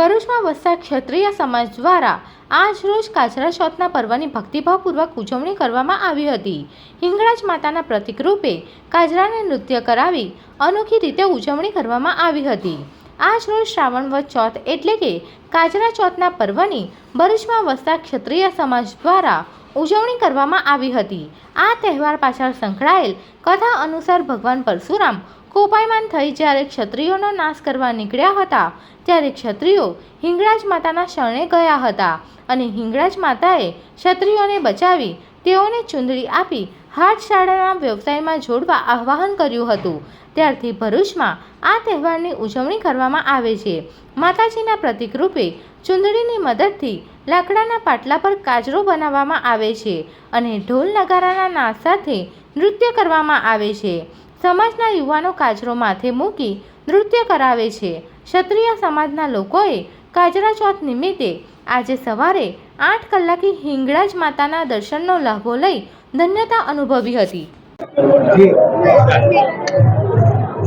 ભરૂચમાં વસતા ક્ષત્રિય સમાજ દ્વારા આજ રોજ કાજરા ચોથના પર્વની ભક્તિભાવપૂર્વક ઉજવણી કરવામાં આવી હતી. હિંગળાજ માતાના પ્રતિકરૂપે કાજરાને નૃત્ય કરાવી અનોખી રીતે ઉજવણી કરવામાં આવી હતી. આજ રોજ શ્રાવણ વદ ચોથ એટલે કે કાજરા ચોથના પર્વની ભરૂચમાં વસતા ક્ષત્રિય સમાજ દ્વારા ઉજવણી કરવામાં આવી હતી. આ તહેવાર પાછળ સંકળાયેલ કથા અનુસાર ભગવાન પરશુરામ કોપાયમાન થઈ જ્યારે ક્ષત્રિયોનો નાશ કરવા નીકળ્યા હતા, ત્યારે ક્ષત્રિયો હિંગળાજ માતાના શરણે ગયા હતા અને હિંગળાજ માતાએ ક્ષત્રિયોને બચાવી તેઓને ચુંદડી આપી હાથશાળાના વ્યવસાયમાં જોડવા આહ્વાન કર્યું હતું. ત્યારથી ભરૂચમાં આ તહેવારની ઉજવણી કરવામાં આવે છે. માતાજીના પ્રતિક રૂપે ચુંદડીની મદદથી લાકડાના પાટલા પર કાજરો બનાવવામાં આવે છે અને ઢોલ નગારાના નાદ સાથે નૃત્ય કરવામાં આવે છે. સમાજના યુવાનો કાજરો માથે મૂકી નૃત્ય કરાવે છે. ક્ષત્રિય સમાજના લોકોએ કાજરા ચોથ નિમિત્તે આજે સવારે આઠ કલાકે હિંગળાજ માતાના દર્શનનો લાભો લઈ ધન્યતા અનુભવી હતી.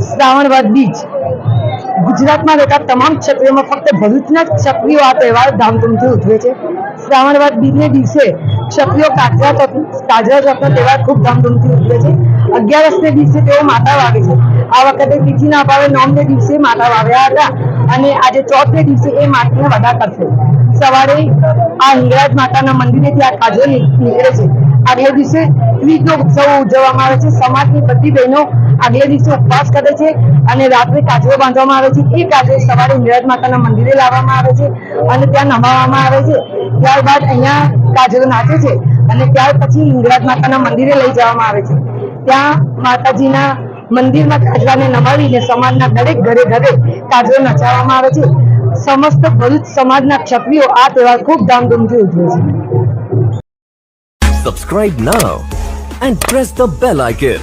શ્રાવણ બીજ ગુજરાતમાં રહેતા તમામ ક્ષત્રિયોમાં ફક્ત ભરૂચના ક્ષત્રિયો આ તહેવાર ધામધૂમથી ઉજવે છે. શ્રાવણ વદ બીજને દિવસે ક્ષત્રિયો કાજરા ચોથ કાજરા ચોથનો તહેવાર ખૂબ ધામધૂમથી ઉજવે છે. અગિયારસને દિવસે તેઓ માતા વાવે છે. આ વખતે તિથિના અભાવે નોમને દિવસે માતા વાવ્યા હતા અને આજે ચોથને દિવસે એ માતાને વડા કરશે. સવારે આ હિંગરાજ માતાના મંદિરેથી આ કાજરો નીકળે છે. આગલે દિવસે ત્રીજનો ઉત્સવ ઉજવવામાં આવે છે. સમાજની બધી બહેનો આગલે દિવસે ઉપવાસ કરે છે અને રાત્રે કાજરો બાંધવામાં આવે છે. એ કાજરો સવારે હિંગળાજ માતાના મંદિરે લાવવામાં આવે છે અને ત્યાં નમાવવામાં આવે છે. ત્યારબાદ અહીંયા કાજરો નાચે છે અને ત્યાર પછી હિંગળાજ માતાના મંદિરે લઈ જવામાં આવે છે. ત્યાં માતાજીના મંદિરમાં કાજરાને નમાવીને સમાજના દરેક ઘરે ઘરે કાજરો નચાવવામાં આવે છે. સમસ્ત ભરૂચ સમાજના ક્ષત્રિયો આ તહેવાર ખૂબ ધામધૂમથી ઉજવે છે. Subscribe now and press the bell icon.